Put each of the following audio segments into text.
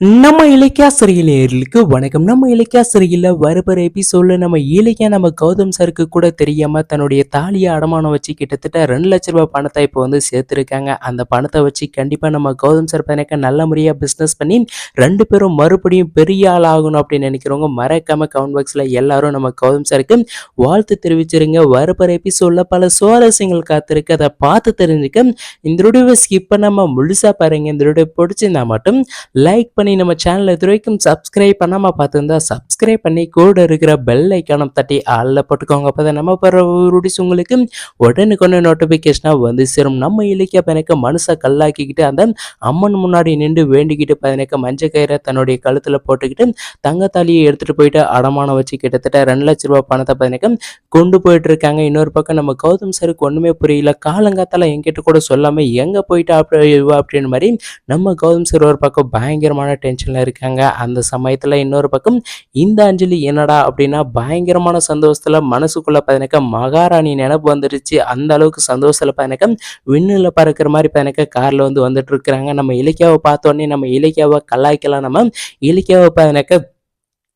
நம்ம இலக்கியா சிறையிலேருக்கு வணக்கம். நம்ம இலக்கியா சிறையில் வருபர எபிசோடில் நம்ம இலக்கியா நம்ம கௌதம் சருக்கு கூட தெரியாமல் தன்னுடைய தாலியை அடமானம் வச்சு கிட்டத்தட்ட ரெண்டு லட்ச ரூபாய் பணத்தை இப்போ வந்து சேர்த்துருக்காங்க. அந்த பணத்தை வச்சு கண்டிப்பாக நம்ம கௌதம் சார் எனக்கு நல்ல முறையாக பிஸ்னஸ் பண்ணி ரெண்டு பேரும் மறுபடியும் பெரிய ஆள் ஆகணும் அப்படின்னு நினைக்கிறவங்க மறக்காம கவுண்ட் பாக்ஸில் எல்லாரும் நம்ம கௌதம் சாருக்கு வாழ்த்து தெரிவிச்சிருங்க. வருபர எபிசோடில் பல சுவாரஸ்யங்கள் காத்திருக்கு. அதை பார்த்து தெரிஞ்சுக்க இந்த வீடியோவை ஸ்கிப் பண்ணாமல் முழுசாக பாருங்க. இந்த வீடியோ பிடிச்சிருந்தா மட்டும் லைக் பண்ணி நம்ம சேனல் இது வரைக்கும் சப்ஸ்கிரைப் பண்ணாமல் பார்த்துருந்தா சப்ஸ்கிரைப் பண்ணி கூட இருக்கிற பெல் ஐக்கானம் தட்டி ஆளில் போட்டுக்கோங்க. அப்போ தான் நம்ம போகிற ரூடிஸ் உங்களுக்கு உடனுக்குடனே நோட்டிஃபிகேஷனாக வந்து சேரும். நம்ம இலக்கிய பையனுக்கு மனசை கல்லாக்கிக்கிட்டு அந்த அம்மன் முன்னாடி நின்று வேண்டிக்கிட்டு பையனுக்கு மஞ்சள் கயிறை தன்னுடைய கழுத்தில் போட்டுக்கிட்டு தங்கத்தாலியை எடுத்துகிட்டு போயிட்டு அடமானம் வச்சு கிட்டத்தட்ட ரெண்டு லட்ச ரூபா பணத்தை பையனுக்கு கொண்டு போயிட்டு இருக்காங்க. இன்னொரு பக்கம் நம்ம கௌதம் சருக்கு ஒன்றுமே புரியல. காலங்காத்தால் என்கிட்ட கூட சொல்லாமல் எங்கே போயிட்டு அப்படி அப்படின்னு மாதிரி நம்ம கௌதம் சார் ஒரு பக்கம் பயங்கரமான டென்ஷனில் இருக்காங்க. அந்த சமயத்தில் இன்னொரு பக்கம் இந்த அஞ்சலி என்னடா அப்படின்னா பயங்கரமான சந்தோஷத்தில் மனசுக்குள்ளே பார்த்தீங்கன்னாக்கா மகாராணி நினப்பு வந்துருச்சு அந்த அளவுக்கு சந்தோஷத்தில் பார்த்தீங்கன்னாக்கா விண்ணில் பறக்கிற மாதிரி பார்த்தீங்கன்னாக்கா காரில் வந்து வந்துட்டு இருக்கிறாங்க. நம்ம இலக்கியாவை பார்த்தோன்னே நம்ம இலக்கியாவை கலாய்க்கலாம். நம்ம இலக்கியாவை பார்த்தீங்கன்னாக்கா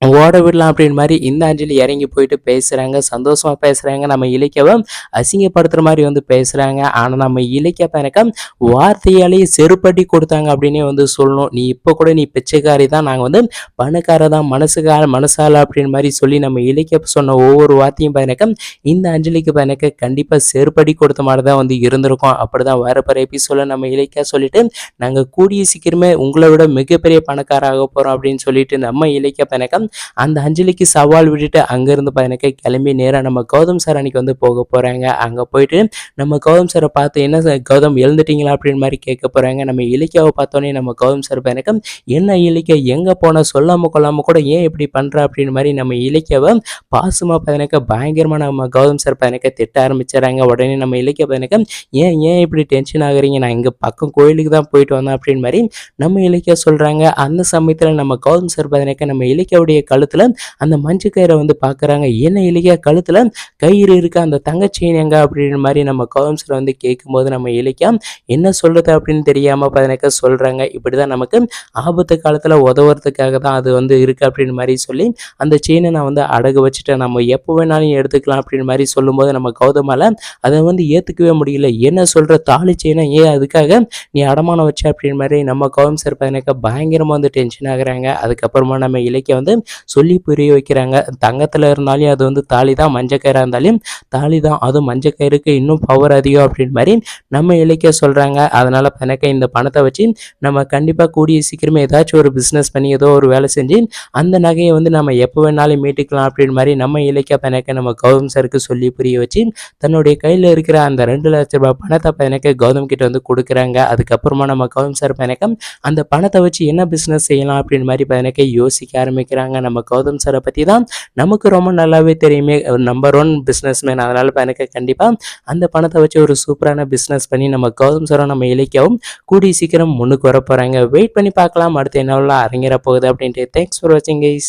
ஓட விடலாம் அப்படின்னு மாதிரி இந்த அஞ்சலி இறங்கி போயிட்டு பேசுகிறாங்க சந்தோஷமாக பேசுகிறாங்க நம்ம இலக்கியாவை அசிங்கப்படுத்துகிற மாதிரி வந்து பேசுகிறாங்க ஆனால் நம்ம இலக்கிய பயணக்கம் வார்த்தையாலேயே செருப்படி கொடுத்தாங்க அப்படின்னே வந்து சொல்லணும். நீ இப்போ கூட நீ பிச்சைக்காரி தான். நாங்கள் வந்து பணக்கார தான். மனசுக்கார மனசால அப்படின்னு மாதிரி சொல்லி நம்ம இலக்கிய சொன்ன ஒவ்வொரு வார்த்தையும் பயணக்கம் இந்த அஞ்சலிக்கு பையனுக்கு கண்டிப்பாக செருப்படி கொடுத்த மாதிரி தான் வந்து இருந்திருக்கும். அப்படி தான் வரப்போகிற எபிசோட நம்ம இலக்கியா சொல்லிட்டு நாங்கள் கூடிய சீக்கிரமே உங்களை விட மிகப்பெரிய பணக்காராக போகிறோம் அப்படின்னு சொல்லிட்டு நம்ம இலக்கிய பயணக்கம் அந்த அஞ்சலிக்கு சவால் விட்டுட்டு அங்கேருந்து பையனுக்கு கிளம்பி நேராக நம்ம கௌதம் சார் அன்னைக்கு வந்து போக போகிறாங்க அங்கே போயிட்டு நம்ம கௌதம் சாரை பார்த்து என்ன சார் கௌதம் எழுந்துட்டீங்களா? அப்படின்னு மாதிரி கேட்க போகிறாங்க நம்ம இலக்கியாவை பார்த்தோன்னே நம்ம கௌதம் சார் பையனுக்கு என்ன இலக்கியா எங்கே போனால் சொல்லாமல் கொள்ளாமல் கூட ஏன் இப்படி பண்ணுறா அப்படின்னு மாதிரி நம்ம இலக்கியாவை பாசமாக பையனுக்கு பயங்கரமாக நம்ம கௌதம் சார் பையனுக்கு திட்ட ஆரம்பிச்சிடறாங்க. உடனே நம்ம இலக்கிய பையனுக்கு ஏன் ஏன் இப்படி டென்ஷன் ஆகுறீங்க? நான் இங்கே பக்கம் கோயிலுக்கு தான் போயிட்டு வந்தேன். அப்படின்னு மாதிரி நம்ம இலக்கியா சொல்கிறாங்க அந்த சமயத்தில் நம்ம கௌதம் சார் பையனுக்கு நம்ம இலக்கியாவுடைய கழுத்தில் அந்த மஞ்சு கயிறை வந்து பார்க்குறாங்க என்ன இலக்கிய கழுத்தில்? கயிறு இருக்க அந்த தங்கச்செயின் எங்க அப்படின்னு மாதிரி நம்ம கௌதம் சார் வந்து கேட்கும்போது நம்ம இலக்கியம் என்ன சொல்கிறது அப்படின்னு தெரியாமல் பதினக்க சொல்கிறாங்க இப்படி தான் நமக்கு ஆபத்து காலத்தில் உதவுறதுக்காக தான் அது வந்து இருக்குது அப்படின்னு மாதிரி சொல்லி அந்த செயினை நான் வந்து அடகு வச்சுட்டேன். நம்ம எப்போ வேணாலும் எடுத்துக்கலாம் அப்படின்னு மாதிரி சொல்லும்போது நம்ம கௌதமால அதை வந்து ஏற்றுக்கவே முடியல. என்ன சொல்கிற தாலி செயினை ஏன் அதுக்காக நீ அடமானம் வச்ச அப்படின்னு மாதிரி நம்ம கௌதம் சார் பதினக்க பயங்கரமாக வந்து டென்ஷன் ஆகுறாங்க. அதுக்கப்புறமா நம்ம இலக்கியம் வந்து சொல்லி புரிய வைக்கிறாங்க. தங்கத்தில் இருந்தாலும் அது வந்து தாலி தான் மஞ்சள் கயிறாக இருந்தாலும் தாலி தான் அதுவும் மஞ்சள் கயிறுக்கு இன்னும் பவர் அதிகம் அப்படின்னு மாதிரி நம்ம இலக்கிய சொல்கிறாங்க அதனால் எனக்கு இந்த பணத்தை வச்சு நம்ம கண்டிப்பாக கூடிய சீக்கிரமே ஏதாச்சும் ஒரு பிஸ்னஸ் பண்ணி ஏதோ ஒரு வேலை செஞ்சு அந்த நகையை வந்து நம்ம எப்போ வேணாலும் மீட்டுக்கலாம் அப்படின்னு மாதிரி நம்ம இலக்கிய பணக்க நம்ம கௌதம் சருக்கு சொல்லி புரிய வச்சு தன்னுடைய கையில் இருக்கிற அந்த ரெண்டு லட்ச ரூபாய் பணத்தை பணக்க கௌதம் கிட்ட வந்து கொடுக்குறாங்க. அதுக்கப்புறமா நம்ம கௌதம் சார் பணக்கம் அந்த பணத்தை வச்சு என்ன பிஸ்னஸ் செய்யலாம் அப்படின்னு மாதிரி பணக்க யோசிக்க ஆரம்பிக்கிறாங்க. நம்ம கௌதம் சாரை பற்றி தான் நமக்கு ரொம்ப நல்லாவே தெரியுமே. நம்பர் ஒன் பிஸ்னஸ் மேன் அதனால் எனக்கு கண்டிப்பாக அந்த பணத்தை வச்சு ஒரு சூப்பரான பிஸ்னஸ் பண்ணி நம்ம கௌதம் சாரை நம்ம இலக்கியாவும் கூடிய சீக்கிரம் முன்னுக்கு வர போகிறாங்க வெயிட் பண்ணி பார்க்கலாம். அடுத்து என்னவெல்லாம் அரங்கிற போகுது அப்படின்ட்டு. தேங்க்ஸ் ஃபார் வாட்சிங் கைஸ்